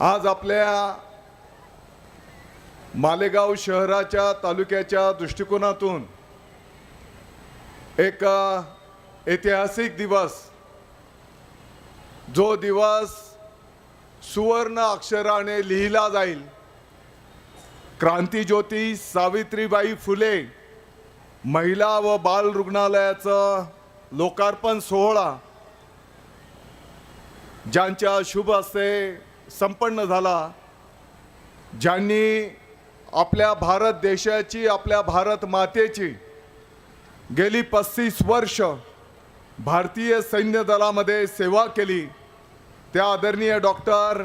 आज आपल्या मालेगाव शहराच्या तालुक्याच्या दृष्टिकोनातून एक ऐतिहासिक दिवस जो दिवस सुवर्ण अक्षराने लिहिला जाईल. क्रांतीज्योती सावित्रीबाई फुले महिला व बाल रुग्णालयाचं लोकार्पण सोहळा ज्यांच्या शुभ हस्ते संपन्न झाला. ज्यांनी आपल्या भारत देशाची आपल्या भारत मातेची गेली पस्तीस वर्ष भारतीय सैन्य दलामध्ये सेवा केली. त्या आदरणीय डॉक्टर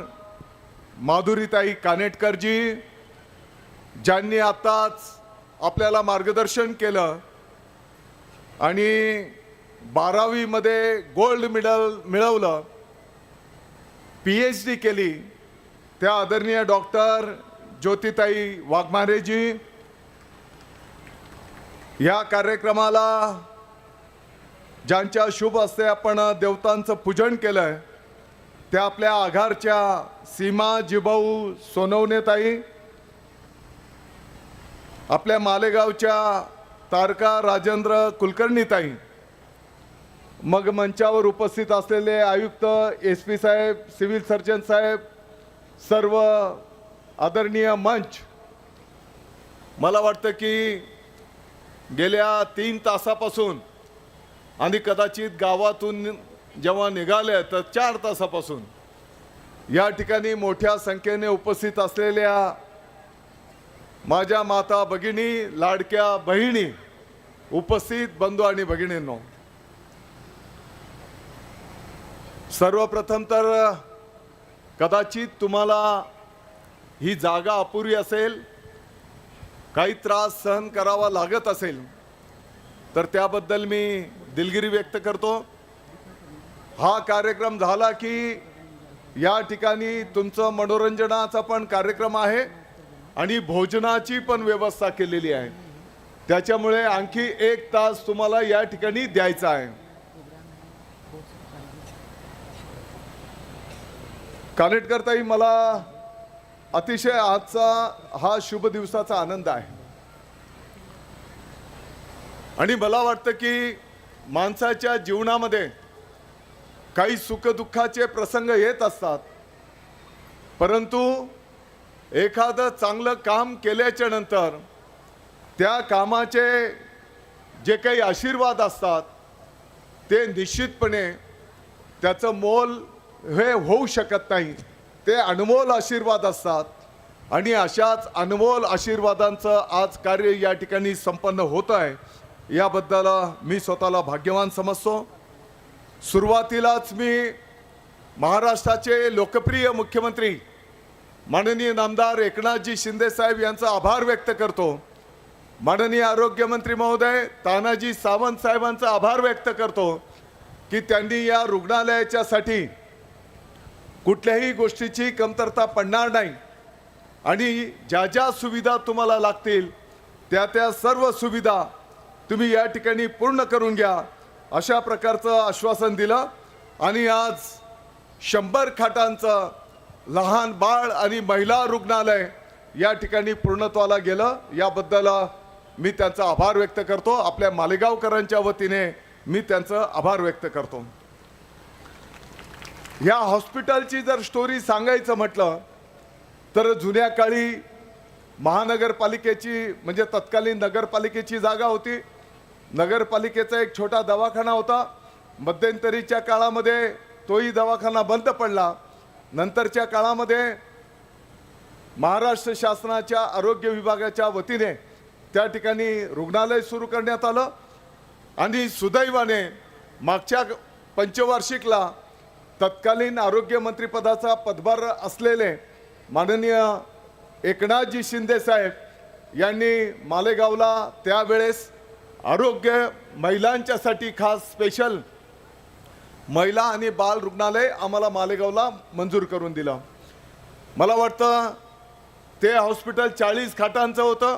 माधुरीताई कानेटकरजी ज्यांनी आत्ताच आपल्याला मार्गदर्शन केलं आणि बारावीमध्ये गोल्ड मेडल मिळवलं. पी एच डी केली. त्या आदरणीय डॉक्टर ज्योतिताई वाघमारेजी या कार्यक्रमाला ज्यांच्या शुभ हस्ते आपण देवतांचं पूजन केलं आहे त्या आपल्या आघारच्या सीमा जिभाऊ सोनवणेताई आपल्या मालेगावच्या तारका राजेंद्र कुलकर्णीताई मग मंचावर उपस्थित असलेले आयुक्त एस पी साहेब सिव्हिल सर्जन साहेब सर्व आदरणीय मंच मला वाटतं की गेल्या तीन तासापासून आणि कदाचित गावातून जेव्हा निघाले तर चार तासापासून या ठिकाणी मोठ्या संख्येने उपस्थित असलेल्या माझ्या माता भगिनी लाडक्या बहिणी उपस्थित बंधू आणि भगिनींनो सर्वप्रथम तर कदाचित तुम्हाला ही जागा अपुरी असेल काही त्रास सहन करावा लागत असेल तर त्याबद्दल मी दिलगिरी व्यक्त करतो. हा कार्यक्रम झाला की या ठिकाणी तुमचं मनोरंजनाचा पण कार्यक्रम आहे आणि भोजनाची पण व्यवस्था केलेली आहे. त्याच्यामुळे आणखी एक तास तुम्हाला या ठिकाणी द्यायचा आहे. कानेटकरताई मला अतिशय आजचा हा शुभ दिवसाचा आनंद आहे. आणि मला वाटतं की माणसाच्या जीवनामध्ये काही सुखदुःखाचे प्रसंग येत असतात. परंतु एखादं चांगलं काम केल्याच्यानंतर त्या कामाचे जे काही आशीर्वाद असतात ते निश्चितपणे त्याचं मोल हे होऊ शकत नाही. ते अनमोल आशीर्वाद असतात. आणि अशाच अनमोल आशीर्वादांचं आज कार्य या ठिकाणी संपन्न होत आहे याबद्दल मी स्वतःला भाग्यवान समजतो. सुरुवातीलाच मी महाराष्ट्राचे लोकप्रिय मुख्यमंत्री माननीय नामदार एकनाथजी शिंदेसाहेब यांचा आभार व्यक्त करतो. माननीय आरोग्यमंत्री महोदय तानाजी सावंत साहेबांचा आभार व्यक्त करतो की त्यांनी या रुग्णालयाच्यासाठी कुठल्याही गोष्टीची कमतरता पडणार नाही. आणि ज्या ज्या सुविधा तुम्हाला लागतील त्या त्या सर्व सुविधा तुम्ही या ठिकाणी पूर्ण करून घ्या. अशा प्रकारचं आश्वासन दिलं आणि आज शंभर खाटांचं लहान बाळ आणि महिला रुग्णालय या ठिकाणी पूर्णत्वाला गेलं. याबद्दल मी त्यांचा आभार व्यक्त करतो. आपल्या मालेगावकरांच्या वतीने मी त्यांचं आभार व्यक्त करतो. या हॉस्पिटलची जर स्टोरी सांगायचं म्हटलं तर जुन्या काळी महानगरपालिकेची म्हणजे तत्कालीन नगरपालिकेची जागा होती. नगरपालिकेचा एक छोटा दवाखाना होता. मध्यंतरीच्या काळामध्ये तोही दवाखाना बंद पडला. नंतरच्या काळामध्ये महाराष्ट्र शासनाच्या आरोग्य विभागाच्या वतीने त्या ठिकाणी रुग्णालय सुरू करण्यात आलं. आणि सुदैवाने मागच्या पंचवार्षिकला तत्कालीन आरोग्यमंत्रीपदाचा पदभार असलेले माननीय एकनाथजी शिंदे साहेब यांनी मालेगावला त्यावेळेस आरोग्य महिलांच्यासाठी खास स्पेशल महिला आणि बाल रुग्णालय आम्हाला मालेगावला मंजूर करून दिलं. मला वाटतं ते हॉस्पिटल चाळीस खाटांचं होतं.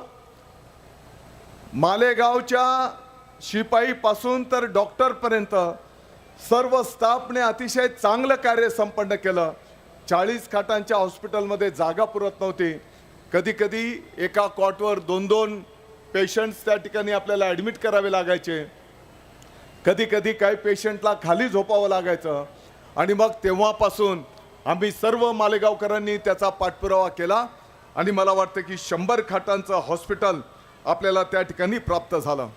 मालेगावच्या शिपाईपासून तर डॉक्टरपर्यंत सर्व स्टाफने अतिशय चांगलं कार्य संपन्न केलं. चाळीस खाटांच्या हॉस्पिटलमध्ये जागा पुरत नव्हती. कधी कधी एका कॉटवर दोन दोन पेशंट्स त्या ठिकाणी आपल्याला ॲडमिट करावे लागायचे. कधी कधी काही पेशंटला खाली झोपावं लागायचं. आणि मग तेव्हापासून आम्ही सर्व मालेगावकरांनी त्याचा पाठपुरावा केला. आणि मला वाटतं की शंभर खाटांचं हॉस्पिटल आपल्याला त्या ठिकाणी प्राप्त झालं.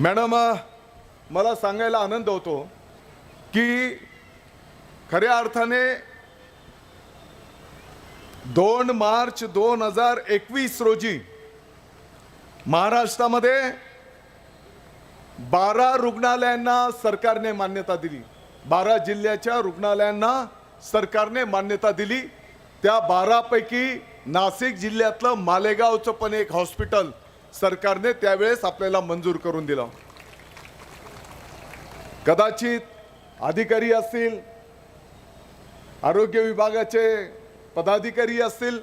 मॅडम मला सांगायला आनंद होतो की खऱ्या अर्थाने दोन मार्च दोन हजार एकवीस रोजी महाराष्ट्रामध्ये बारा रुग्णालयांना सरकारने मान्यता दिली. बारा जिल्ह्याच्या रुग्णालयांना सरकारने मान्यता दिली. त्या बारापैकी नाशिक जिल्ह्यातलं मालेगावचं पण एक हॉस्पिटल सरकारने त्यावेळेस आपल्याला मंजूर करून दिलं. कदाचित अधिकारी असतील आरोग्य विभागाचे पदाधिकारी असतील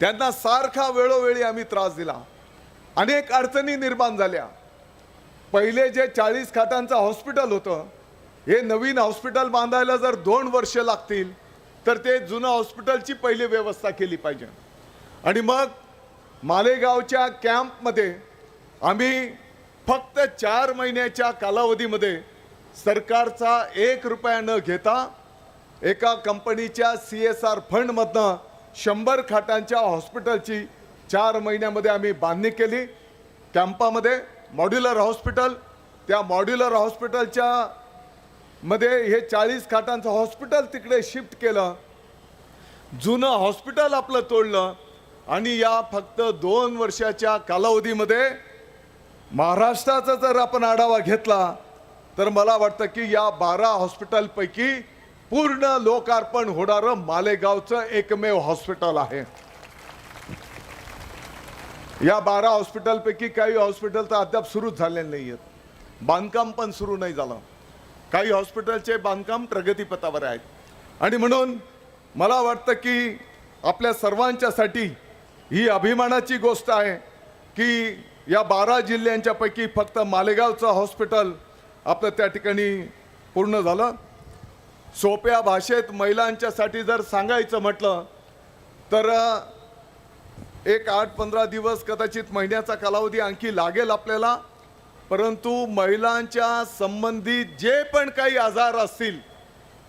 त्यांना सारखा वेळोवेळी आम्ही त्रास दिला. अनेक अडचणी निर्माण झाल्या. पहिले जे चाळीस खाटांचं हॉस्पिटल होतं हे नवीन हॉस्पिटल बांधायला जर दोन वर्ष लागतील तर ते जुनं हॉस्पिटलची पहिली व्यवस्था केली पाहिजे. आणि मग मालेगावच्या कॅम्पमध्ये आम्ही फक्त चार महिन्याच्या कालावधीमध्ये सरकारचा एक रुपया न घेता एका कंपनीच्या सी एस आर फंडमधनं शंभर खाटांच्या हॉस्पिटलची चार महिन्यामध्ये आम्ही बांधणी केली. कॅम्पामध्ये मॉड्युलर हॉस्पिटल त्या मॉड्युलर हॉस्पिटलच्या मध्ये हे चाळीस खाटांचं हॉस्पिटल तिकडे शिफ्ट केलं. जुनं हॉस्पिटल आपलं तोडलं. आणि या फक्त दोन वर्षाच्या कालावधीमध्ये महाराष्ट्राचा जर आपण आढावा घेतला तर मला वाटतं की या बारा हॉस्पिटलपैकी पूर्ण लोकार्पण होणारं मालेगावचं एकमेव हॉस्पिटल आहे. या बारा हॉस्पिटलपैकी काही हॉस्पिटल तर अद्याप सुरूच झालेले नाही आहेत बांधकाम पण सुरू नाही झालं. काही हॉस्पिटलचे बांधकाम प्रगतीपथावर आहेत. आणि म्हणून मला वाटतं की आपल्या सर्वांच्यासाठी ही अभिमानाची गोष्ट आहे की या बारा जिल्ह्यांच्यापैकी फक्त मालेगावचं हॉस्पिटल आपलं त्या ठिकाणी पूर्ण झालं. सोप्या भाषेत महिलांच्यासाठी जर सांगायचं म्हटलं तर एक आठ पंधरा दिवस कदाचित महिन्याचा कालावधी आणखी लागेल आपल्याला परंतु महिलांच्या संबंधित जे पण काही आजार असतील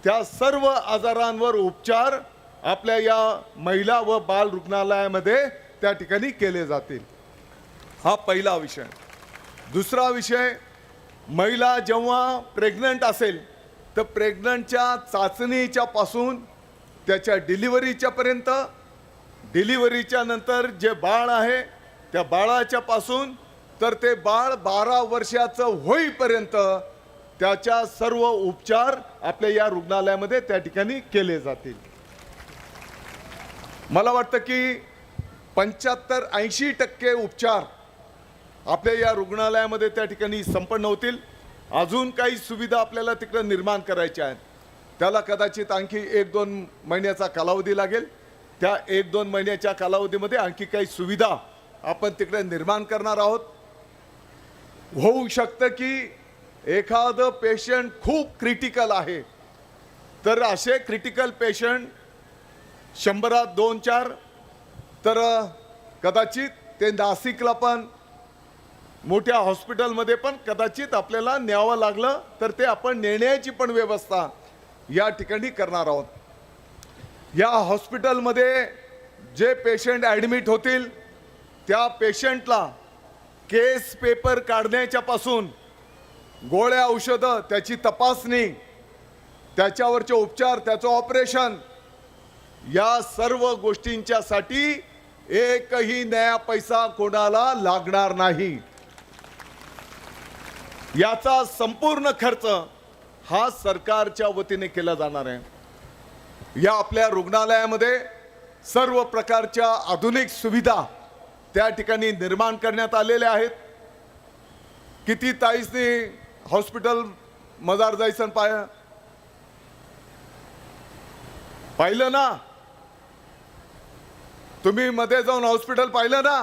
त्या सर्व आजारांवर उपचार आपल्या या महिला व बाल रुग्णालयामध्ये त्या ठिकाणी केले जातील. हा पहिला विषय. दुसरा विषय महिला जेव्हा प्रेग्नंट असेल तर प्रेग्नंटच्या चाचणीच्या पासून त्याच्या डिलिव्हरीच्यापर्यंत डिलिव्हरीच्या नंतर जे बाळ आहे त्या बाळाच्या पासून तर ते बाळ बारा वर्षाचं होईपर्यंत त्याच्या सर्व उपचार आपल्या या रुग्णालयामध्ये त्या ठिकाणी केले जातील. मला वाटतं की पंच्याहत्तर ऐंशी टक्के उपचार आपल्या या रुग्णालयामध्ये त्या ठिकाणी संपन्न होतील. अजून काही सुविधा आपल्याला तिकडे निर्माण करायच्या आहेत. त्याला कदाचित आणखी एक दोन महिन्याचा कालावधी लागेल. त्या एक दोन महिन्याच्या कालावधीमध्ये आणखी काही सुविधा आपण तिकडे निर्माण करणार आहोत. होऊ शकतं की एखादं पेशंट खूप क्रिटिकल आहे. तर असे क्रिटिकल पेशंट शंभरात दोन चार. तर कदाचित ते नाशिकला पण मोठ्या हॉस्पिटलमध्ये पण कदाचित आपल्याला न्यावं लागलं तर ते आपण नेण्याची पण व्यवस्था या ठिकाणी करणार आहोत. या हॉस्पिटलमध्ये जे पेशंट ॲडमिट होतील त्या पेशंटला केस पेपर काढण्याच्यापासून गोळ्या औषधं त्याची तपासणी त्याच्यावरचे उपचार त्याचं ऑपरेशन या सर्व गोष्टींच्यासाठी एकही नया पैसा कोणाला लागणार नाही. याचा संपूर्ण खर्च हा सरकारच्या वतीने केला जाणार आहे. या आपल्या रुग्णालयामध्ये सर्व प्रकारच्या आधुनिक सुविधा त्या ठिकाणी निर्माण करण्यात आलेल्या आहेत. किती ताईसनी हॉस्पिटल मजार जायचं पाय पाहिलं ना? तुम्ही मध्ये जाऊन हॉस्पिटल पाहिलं ना?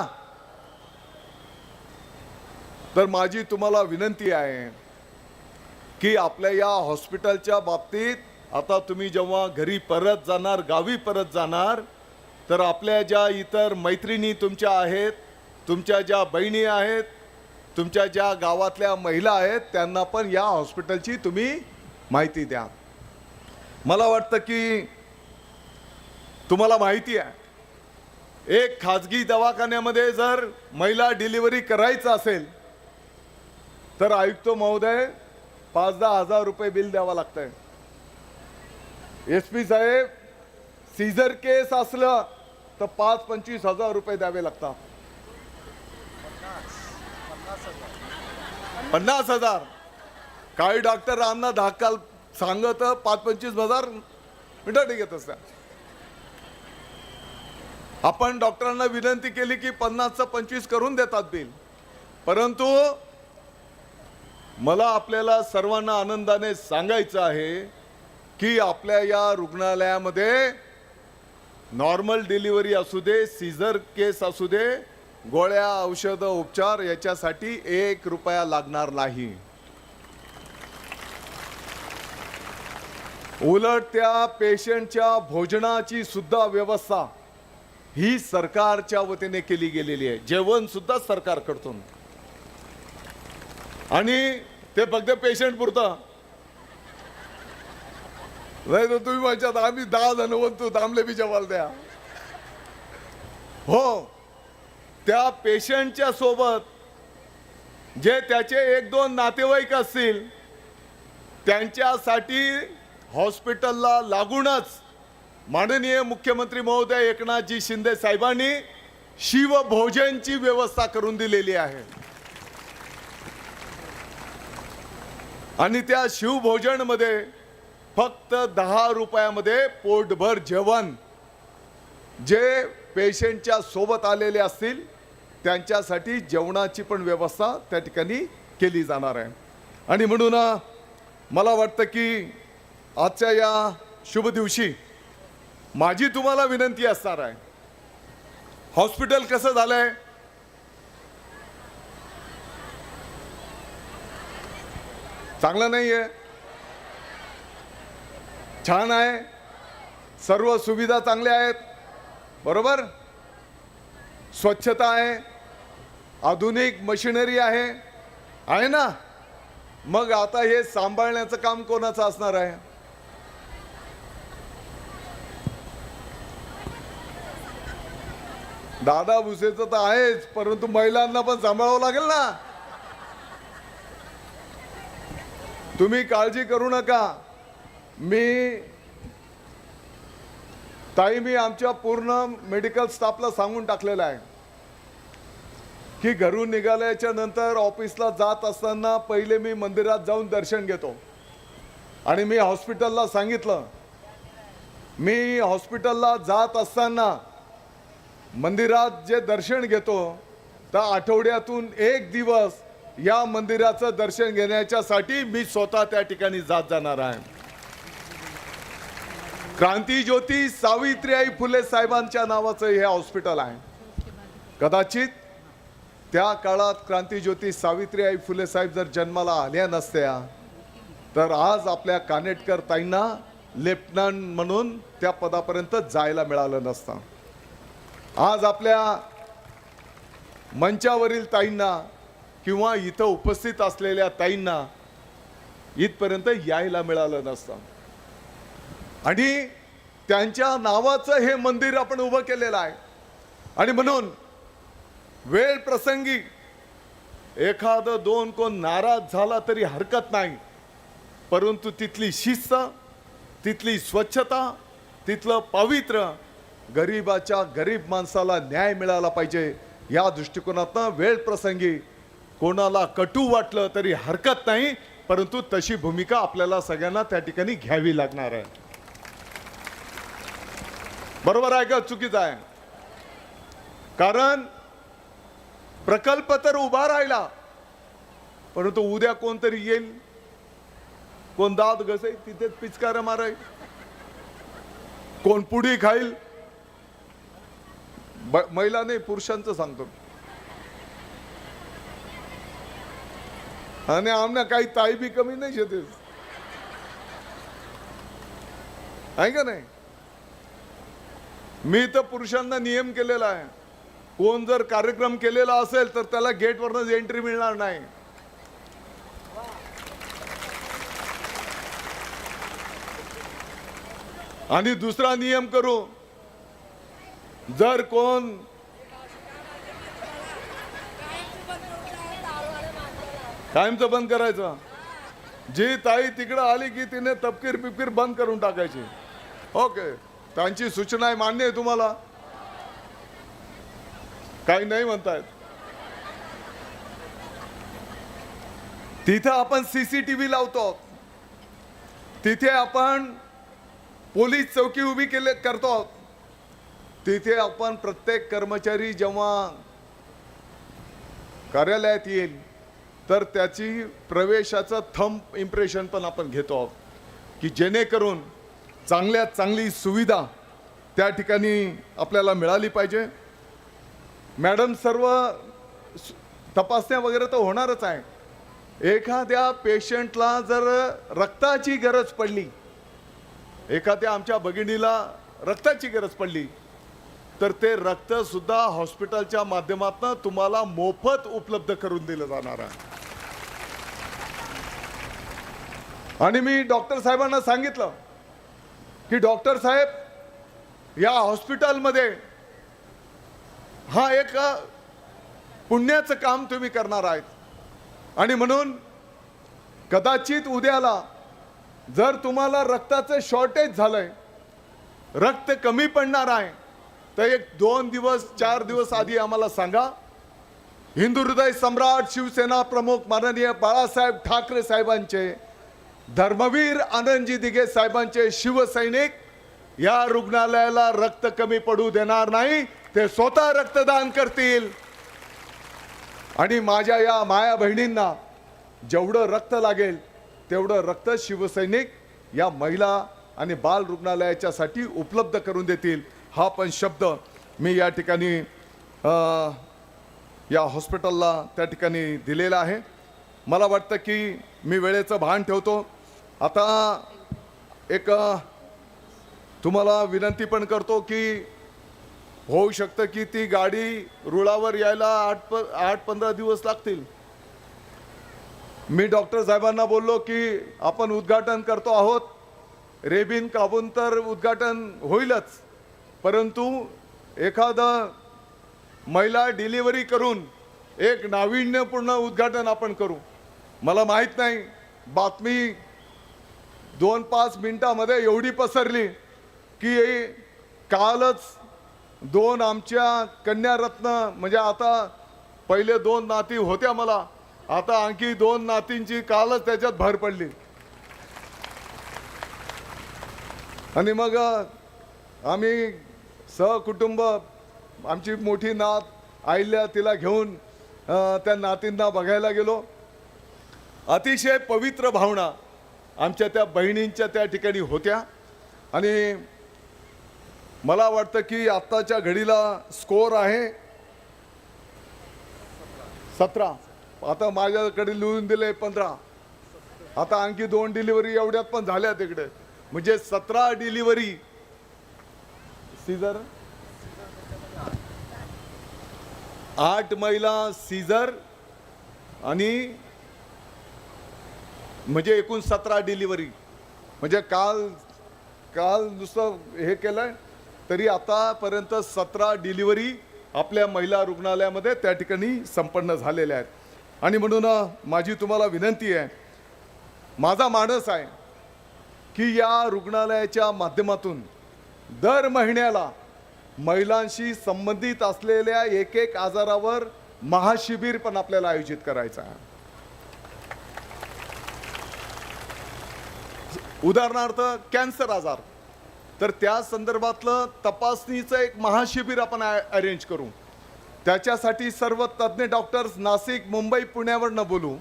तर माझी तुम्हाला विनंती आहे की आपल्या या हॉस्पिटलच्या बाबतीत आता तुम्ही जेव्हा घरी परत जाणार गावी परत जाणार तर आपल्या ज्या इतर मैत्रिणी तुमच्या आहेत तुमच्या ज्या बहिणी आहेत तुमच्या ज्या गावातल्या महिला आहेत त्यांना पण या हॉस्पिटलची तुम्ही माहिती द्या. मला वाटतं की तुम्हाला माहिती आहे. एक खाजगी दवाखान्यामध्ये जर महिला डिलिव्हरी करायचं असेल तर आयुक्त महोदय पाच दहा हजार रुपये बिल द्यावं लागतंय. एस पी साहेब सीझर केस असलं तर पाच पंचवीस हजार रुपये द्यावे लागतात. पन्नास हजार. काही डॉक्टर आमना धाकाल सांगत पाच पंचवीस हजार मिनिटं घेत असतात आपण डॉक्टरांना विनंती केली की पन्नासचं पंचवीस करून देतात बिल. परंतु मला आपल्याला सर्वांना आनंदाने सांगायचं आहे की आपल्या या रुग्णालयामध्ये नॉर्मल डिलिव्हरी असू दे सीझर केस असू दे गोळ्या औषधं उपचार याच्यासाठी एक रुपया लागणार नाही. उलट त्या पेशंटच्या भोजनाची सुद्धा व्यवस्था ही सरकारच्या वतीने केली गेलेली आहे. जेवण सुद्धा सरकार करतो आणि ते फक्त पेशंट पुरतं. नाही तर तुम्ही म्हणतात आम्ही दहा जण म्हणतो थांबले बी जेवाल द्या हो. त्या पेशंटच्या सोबत जे त्याचे एक दोन नातेवाईक असतील त्यांच्यासाठी हॉस्पिटलला लागूनच माननीय मुख्यमंत्री महोदय एकनाथजी शिंदे साहेबांनी शिवभोजनची व्यवस्था करून दिलेली आहे. आणि त्या शिवभोजनमध्ये फक्त दहा रुपयामध्ये पोटभर जेवण जे पेशंटच्या सोबत आलेले असतील त्यांच्यासाठी जेवणाची पण व्यवस्था त्या ठिकाणी केली जाणार आहे. आणि म्हणून मला वाटतं की आजच्या या शुभ दिवशी माझी तुम्हाला विनंती असणार आहे. हॉस्पिटल कसं झालंय? चांगलं नाही आहे छान आहे. सर्व सुविधा चांगल्या आहेत. बरोबर? स्वच्छता आहे. आधुनिक मशिनरी आहे. आहे ना? मग आता हे सांभाळण्याचं काम कोणाचं असणार आहे? दादा भुसेचं तर आहेच परंतु महिलांना पण सांभाळावं लागेल ना. तुम्ही काळजी करू नका. मी ताई मी आमच्या पूर्ण मेडिकल स्टाफला सांगून टाकलेलं आहे. की घरून निघाल्याच्या नंतर ऑफिसला जात असताना पहिले मी मंदिरात जाऊन दर्शन घेतो. आणि मी हॉस्पिटलला सांगितलं. मी हॉस्पिटलला जात असताना मंदिरात जे दर्शन घेतो तर आठवड्यातून एक दिवस या मंदिराचं दर्शन घेण्याच्यासाठी मी स्वतः त्या ठिकाणी जात जाणार आहे. क्रांती ज्योती सावित्रीबाई फुले साहेबांच्या नावाचं हे हॉस्पिटल आहे. कदाचित त्या काळात क्रांती ज्योती सावित्रीबाई फुले साहेब जर जन्माला आल्या नसत्या तर आज आपल्या कानेटकर ताईंना लेफ्टनंट म्हणून त्या पदापर्यंत जायला मिळालं नसतं. आज आपल्या मंचावरील ताईंना किंवा इथं उपस्थित असलेल्या ताईंना इथपर्यंत यायला मिळालं नसतं. आणि त्यांच्या नावाचं हे मंदिर आपण उभं केलेलं आहे. आणि म्हणून वेळ प्रसंगी एखादं दोन कोण नाराज झाला तरी हरकत नाही. परंतु तिथली शिस्त तिथली स्वच्छता तिथलं पावित्र्य गरिबाच्या गरीब माणसाला न्याय मिळाला पाहिजे. या दृष्टिकोनातनं वेळ प्रसंगी कोणाला कटू वाटलं तरी हरकत नाही परंतु तशी भूमिका आपल्याला सगळ्यांना त्या ठिकाणी घ्यावी लागणार आहे. बरोबर आहे का? चुकीचं आहे. कारण प्रकल्प तर उभा राहिला परंतु उद्या कोणतरी येईल. कोण दात घसेल तिथेच पिचकार माराय. कोण पुढी खाईल ब- महिला नाही पुरुषांचं सांगतो. आणि आमना काही ताई बी कमी नाही शेतीस आहे का नाही? मी तर पुरुषांना नियम केलेला आहे. कोण जर कार्यक्रम केलेला असेल तर त्याला गेटवरनच एंट्री मिळणार नाही. आणि दुसरा नियम करू. जर कोण कायमचं बंद करायचं. जी ताई तिकडं आली की तिने तपकीर पिपकीर बंद करून टाकायची. ओके त्यांची सूचना आहे मान्य आहे तुम्हाला. काही नाही म्हणतायत. तिथं आपण सीसीटीव्ही लावतो. तिथे आपण पोलीस चौकी उभी केले करतो. तिथे आपण प्रत्येक कर्मचारी जेव्हा कार्यालयात येईल तर त्याची प्रवेशाचं थंब इम्प्रेशन पण आपण घेतो आहोत. की जेणेकरून चांगल्यात चांगली सुविधा त्या ठिकाणी आपल्याला मिळाली पाहिजे. मॅडम सर्व तपासण्या वगैरे तर होणारच आहे. एखाद्या पेशंटला जर रक्ताची गरज पडली एखाद्या आमच्या भगिनीला रक्ताची गरज पडली तर ते रक्त सुद्धा हॉस्पिटलच्या माध्यमातून तुम्हाला मोफत उपलब्ध करून दिलं जाणार आहे. आणि मी डॉक्टर साहेबांना सांगितलं की डॉक्टर साहेब या हॉस्पिटलमध्ये हा एक पुण्याचं काम तुम्ही करणार आहेत. आणि म्हणून कदाचित उद्याला जर तुम्हाला रक्ताचं शॉर्टेज झालंय रक्त कमी पडणार आहे तर एक दोन दिवस चार दिवस आधी आम्हाला सांगा हिंदू हृदय सम्राट शिवसेना प्रमुख माननीय बाळासाहेब ठाकरे साहेबांचे धर्मवीर आनंदजी दिघे साहेबांचे शिवसैनिक या रुग्णालयाला रक्त कमी पडू देणार नाही ते स्वतः रक्तदान करतील. आणि माझ्या या माया बहिणींना जेवढं रक्त लागेल तेवढं रक्त शिवसैनिक या महिला आणि बाल रुग्णालयाच्यासाठी उपलब्ध करून देतील. हा पण शब्द मी या ठिकाणी या हॉस्पिटलला त्या ठिकाणी दिलेला आहे. मला वाटतं की मी वेळेचं भान ठेवतो. आता एक तुम्हाला विनंती पण करतो की होऊ शकतं की ती गाडी रुळावर यायला आठ प आठ पंधरा दिवस लागतील. मी डॉक्टर साहेबांना बोललो की आपण उद्घाटन करतो आहोत. रेबिन काबून तर उद्घाटन होईलच. परंतु एखादं महिला डिलिव्हरी करून एक नाविन्यपूर्ण उद्घाटन आपण करू. मला माहीत नाही बातमी दोन पाच मिनटामध्ये एवढी पसरली की कालच दोन आमच्या कन्यारत्न म्हणजे आता पहिले दोन नाती होत्या मला आता आणखी दोन नातींची कालच त्याच्यात भर पडली. आणि मग आम्ही सहकुटुंब आमची मोठी नात आईल्या तिला घेऊन त्या नातींना बघायला गेलो. अतिशय पवित्र भावना आमच्या त्या बहिणींच्या त्या ठिकाणी होत्या. आणि मला वाटतं की आत्ताच्या घडीला स्कोर आहे. सतरा. आता माझ्याकडे लिहून दिले पंधरा. आता आणखी दोन डिलिव्हरी एवढ्यात पण झाल्या तिकडे. म्हणजे सतरा डिलिव्हरी सीझर आठ महिला सीझर आणि म्हणजे एकूण सतरा डिलिव्हरी. म्हणजे काल काल नुसतं हे केलं तरी आतापर्यंत सतरा डिलिव्हरी आपल्या महिला रुग्णालयामध्ये त्या ठिकाणी संपन्न झालेल्या आहेत. आणि म्हणून माझी तुम्हाला विनंती आहे माझा मानस आहे की या रुग्णालयाच्या माध्यमातून दर महिन्याला महिलांशी संबंधित असलेल्या एक एक आजारावर महाशिबिर पण आपल्याला आयोजित करायचं आहे. उदाहरणार्थ कॅन्सर आजार. तर त्या संदर्भातलं तपासणीचं एक महाशिबिर आपण अरेंज करू. त्याच्यासाठी सर्व तज्ज्ञ डॉक्टर्स नाशिक मुंबई पुण्यावरनं बोलू.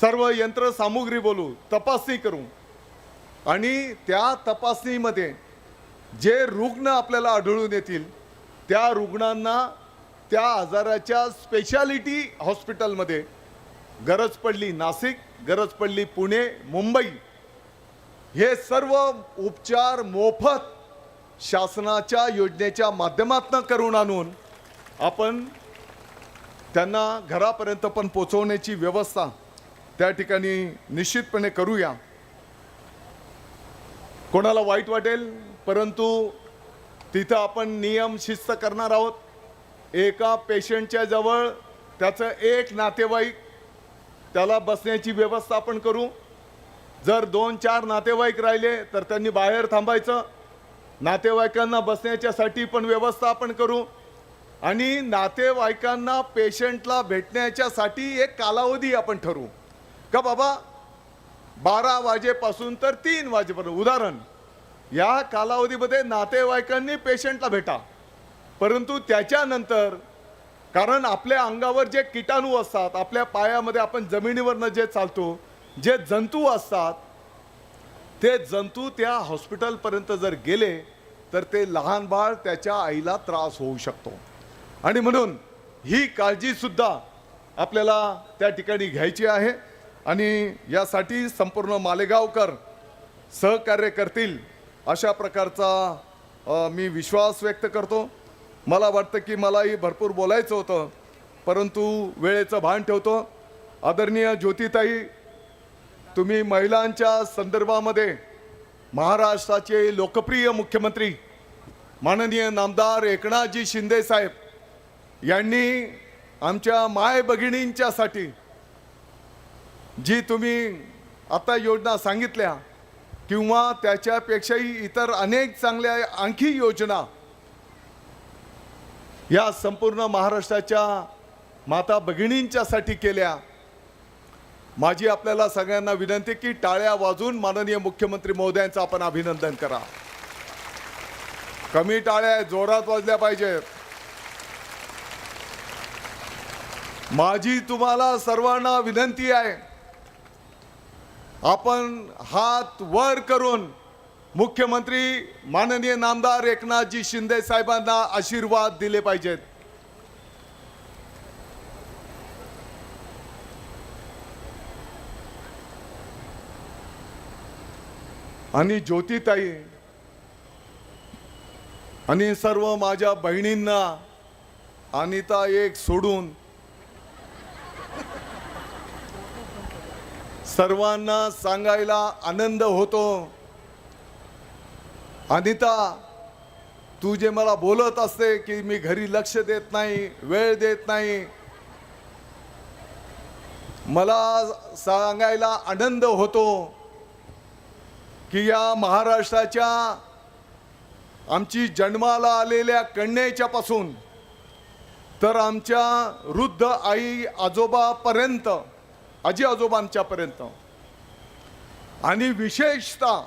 सर्व यंत्रसामुग्री बोलू तपासणी करू. आणि त्या तपासणीमध्ये जे रुग्ण आपल्याला आढळून येतील त्या रुग्णांना त्या आजाराच्या स्पेशालिटी हॉस्पिटलमध्ये गरज पडली नाशिक गरज पडली पुणे मुंबई. हे सर्व उपचार मोफत शासनाच्या योजनेच्या माध्यमातून करून आणून आपण त्यांना घरापर्यंत पण पोचवण्याची व्यवस्था त्या ठिकाणी निश्चितपणे करूया. कोणाला वाईट वाटेल परंतु तिथं आपण नियम शिस्त करणार आहोत. एका पेशंटच्या जवळ त्याचं एक नातेवाईक त्याला बसण्याची व्यवस्था आपण करू. जर दोन चार नातेवाईक राहिले तर त्यांनी बाहेर थांबायचं. नातेवाईकांना बसण्याच्यासाठी पण व्यवस्था आपण करू. आणि नातेवाईकांना पेशंटला भेटण्याच्यासाठी एक कालावधी आपण ठरवू. का बाबा बारा वाजेपासून तर तीन वाजेपर्यंत. उदाहरण या कालावधीमध्ये नातेवाईकांनी पेशंटला भेटा. परंतु त्याच्यानंतर कारण आपल्या अंगावर जे किटाणू असतात आपल्या पायामध्ये आपण जमिनीवरनं जे चालतो जे जंतू असतात ते जंतू त्या हॉस्पिटलपर्यंत जर गेले तर ते लहान बाळ त्याच्या आईला त्रास होऊ शकतो. आणि म्हणून ही काळजीसुद्धा आपल्याला त्या ठिकाणी घ्यायची आहे. आणि यासाठी संपूर्ण मालेगावकर सहकार्य करतील अशा प्रकारचा मी विश्वास व्यक्त करतो. मला वाटतं की मलाही भरपूर बोलायचं होतं परंतु वेळेचं भान ठेवतो. आदरणीय ज्योतिताई तुम्ही महिलांच्या संदर्भामध्ये महाराष्ट्राचे लोकप्रिय मुख्यमंत्री माननीय नामदार एकनाथजी शिंदे साहेब यांनी आमच्या माय भगिनींच्यासाठी जी तुम्ही आता योजना सांगितल्या किंवा त्याच्यापेक्षाही इतर अनेक चांगल्या आणखी योजना या संपूर्ण महाराष्ट्राच्या माता भगिनींच्यासाठी केल्या. माझी आपल्याला सगळ्यांना विनंती की टाळ्या वाजून माननीय मुख्यमंत्री महोदयांचं आपण अभिनंदन करा. कमी टाळ्या जोरात वाजल्या पाहिजेत माझी तुम्हाला सर्वांना विनंती आहे आपण हात वर करून मुख्यमंत्री माननीय नामदार एकनाथजी शिंदे साहेबांना आशीर्वाद दिले पाहिजेत. आणि ज्योतिताई आणि सर्व माझ्या बहिणींना अनिता एक सोडून सर्वांना सांगायला आनंद होतो. अनिता तू जे मला बोलत असते की मी घरी लक्ष देत नाही वेळ देत नाही मला सांगायला आनंद होतो की या महाराष्ट्राच्या आमची जन्माला आलेल्या कन्येच्या पासून तर आमच्या वृद्ध आई आजोबापर्यंत आजी आजोबांच्यापर्यंत. आणि विशेषतः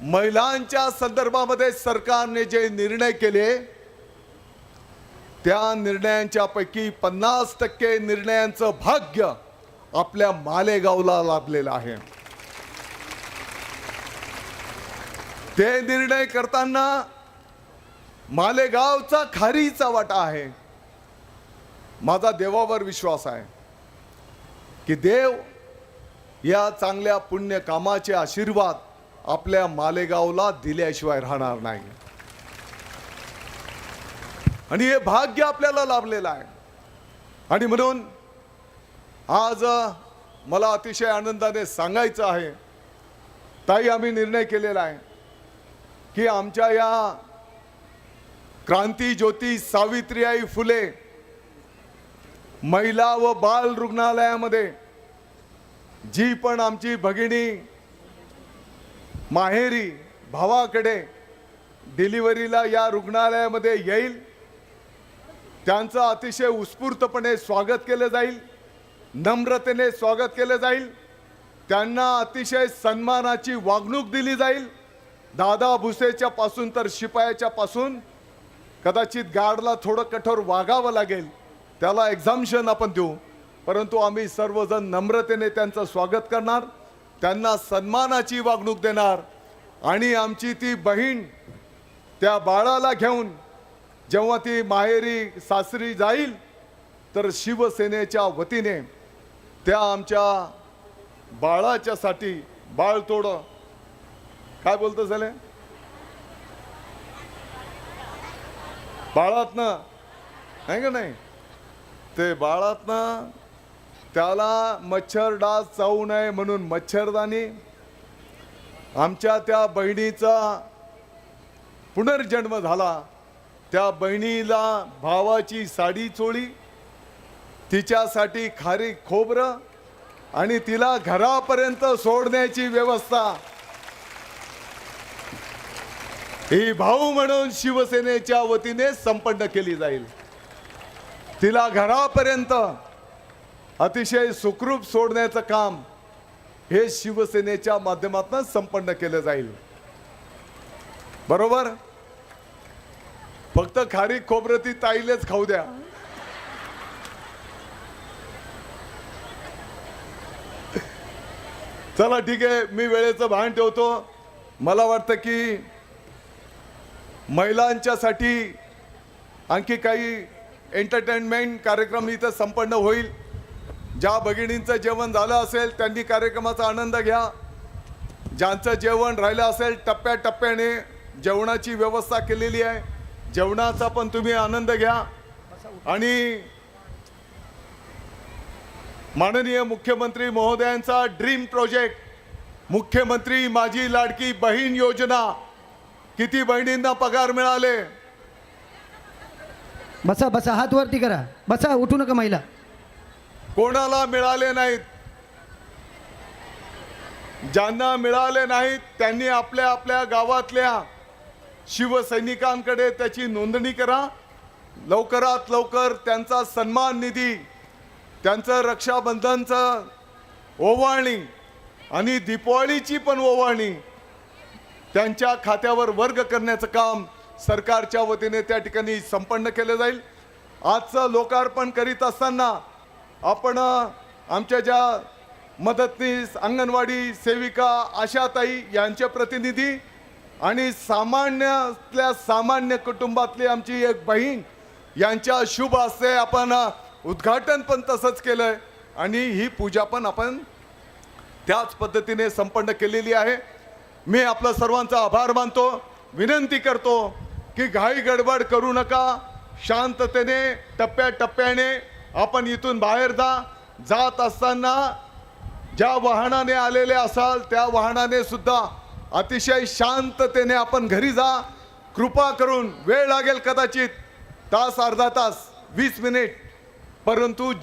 महिलांच्या संदर्भामध्ये सरकारने जे निर्णय केले त्या निर्णयांच्यापैकी पन्नास टक्के निर्णयांचं भाग्य आपल्या मालेगावला लाभलेलं आहे. ते निर्णय करताना मालेगावचा खारीचा वाटा आहे. माझा देवावर विश्वास आहे. की देव या चांगल्या पुण्य कामाचे आशीर्वाद आपल्या मालेगावला दिल्याशिवाय राहणार नाही. आणि हे भाग्य आपल्याला लाभलेलं आहे. आणि म्हणून आज मला अतिशय आनंदाने सांगायचं आहे. ताई आम्ही निर्णय केलेला आहे की आमच्या या क्रांती ज्योती सावित्रीबाई फुले महिला व बाल रुग्णालयामध्ये जी पण आमची भगिनी माहेरी भावाकडे डिलिव्हरीला या रुग्णालयामध्ये येईल त्यांचं अतिशय उत्स्फूर्तपणे स्वागत केलं जाईल नम्रतेने स्वागत केलं जाईल त्यांना अतिशय सन्मानाची वागणूक दिली जाईल. दादा भुसेच्या पासून तर शिपायाच्या पासून कदाचित गार्डला थोडं कठोर वागावं लागेल. त्याला एक्झाम्शन आपण देऊ. परंतु आम्ही सर्वजण नम्रतेने त्यांचं स्वागत करणार त्यांना सन्मानाची वागणूक देणार आणि आमची ती बहीण त्या बाळाला घेऊन जेव्हा ती माहेरी सासरी जाईल तर शिवसेनेच्या वतीने त्या आमच्या बाळाच्यासाठी बाळ तोड. काय बोलतो झाले? बाळातनं आहे का नाही? ते बाळातनं त्याला मच्छर डास चावू नये म्हणून मच्छरदाणी आमच्या त्या बहिणीचा पुनर्जन्म झाला. त्या बहिणीला भावाची साडी चोळी तिच्यासाठी खारी खोबरं आणि तिला घरापर्यंत सोडण्याची व्यवस्था. ही भाऊ म्हणून शिवसेनेच्या वतीने संपन्न केली जाईल. तिला घरापर्यंत अतिशय सुखरूप सोडण्याचं काम हे शिवसेनेच्या माध्यमातून संपन्न केलं जाईल. बरोबर? फक्त खारी खोबरं ती ताईलेच खाऊ द्या. चला ठीक आहे मी वेळेचं भान ठेवतो. मला वाटतं की महिलांच्यासाठी आणखी काही एंटरटेनमेंट कार्यक्रम इथं संपन्न होईल. ज्या भगिनींचं जेवण झालं असेल त्यांनी कार्यक्रमाचा आनंद घ्या. ज्यांचं जेवण राहिलं असेल टप्प्याटप्प्याने जेवणाची व्यवस्था केलेली आहे. जेवणाचा पण तुम्ही आनंद घ्या. आणि माननीय मुख्यमंत्री महोदयांचा ड्रीम प्रोजेक्ट मुख्यमंत्री माझी लाडकी बहीण योजना. किती बहिणींना पगार मिळाले? बसा बसा हात वरती करा. बसा उठू नका महिला. कोणाला मिळाले नाहीत? ज्यांना मिळाले नाहीत त्यांनी आपल्या आपल्या गावातल्या शिवसैनिकांकडे त्याची नोंदणी करा. लवकरात लवकर त्यांचा सन्मान निधी त्यांचं रक्षाबंधनचं ओवाळणी आणि दीपावलीची पण ओवाळणी त्यांच्या खात्यावर वर्ग करण्याचं काम सरकारच्या वतीने त्या ठिकाणी संपन्न केलं जाईल. आजचं लोकार्पण करीत असताना आपण आमच्या ज्या मदतनीस अंगणवाडी सेविका आशाताई यांचे प्रतिनिधी आणि सामान्यातल्या सामान्य कुटुंबातली आमची एक बहीण यांच्या शुभ हस्ते आपण उद्घाटन पण तसंच केलं आहे आणि ही पूजा पण आपण त्याच पद्धतीने संपन्न केलेली आहे. मी आपलं सर्वांचा आभार मानतो विनंती करतो. की घाई गडबड करू नका. शांततेने टप्प्याटप्प्याने आपण इथून बाहेर जा. जात असताना ज्या वाहनाने आलेले असाल त्या वाहनाने सुद्धा अतिशय शांततेने आपण घरी जा. कृपा करून वेळ लागेल कदाचित. तास अर्धा तास वीस मिनिट. परंतु जे